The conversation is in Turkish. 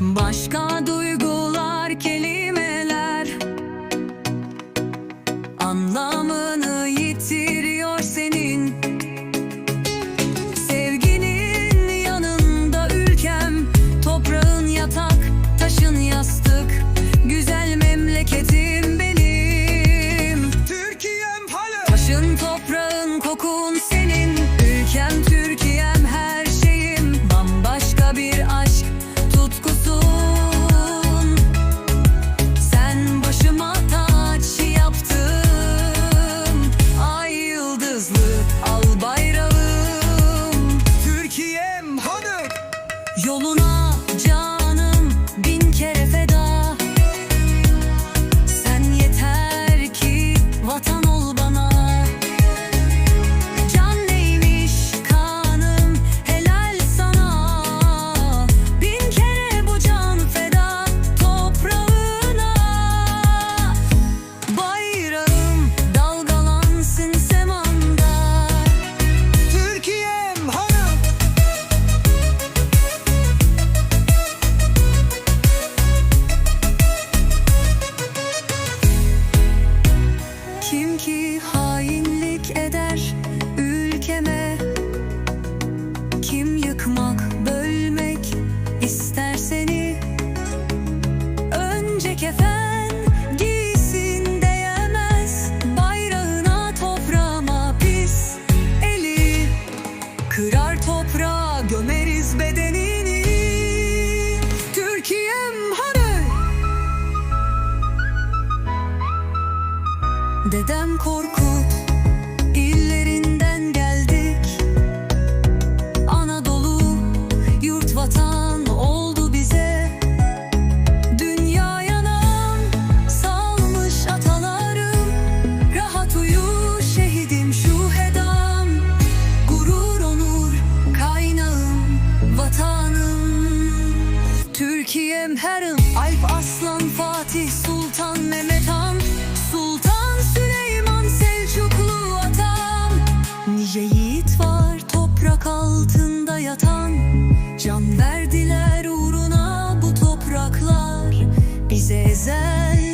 Başka duygular, kelimeler. Anlamını yitiriyor senin. Sevginin yanında ülkem Toprağın yatak, taşın yastık. Güzel memleketim benim. Türkiye'm hala. Taşın toprağın Al bayrağım. Türkiye'm hanım Yoluna can Dedem Korkut illerinden geldik. Anadolu yurt vatan oldu bize. Dünyaya nam salmış atalarım. Rahat uyu şehidim şu hedam. Gurur onur kaynağım vatanım. Türkiye'm herım Alp Aslan Fatih Nice yiğit var toprak altında yatan. Can verdiler uğruna bu topraklar. Bize ezel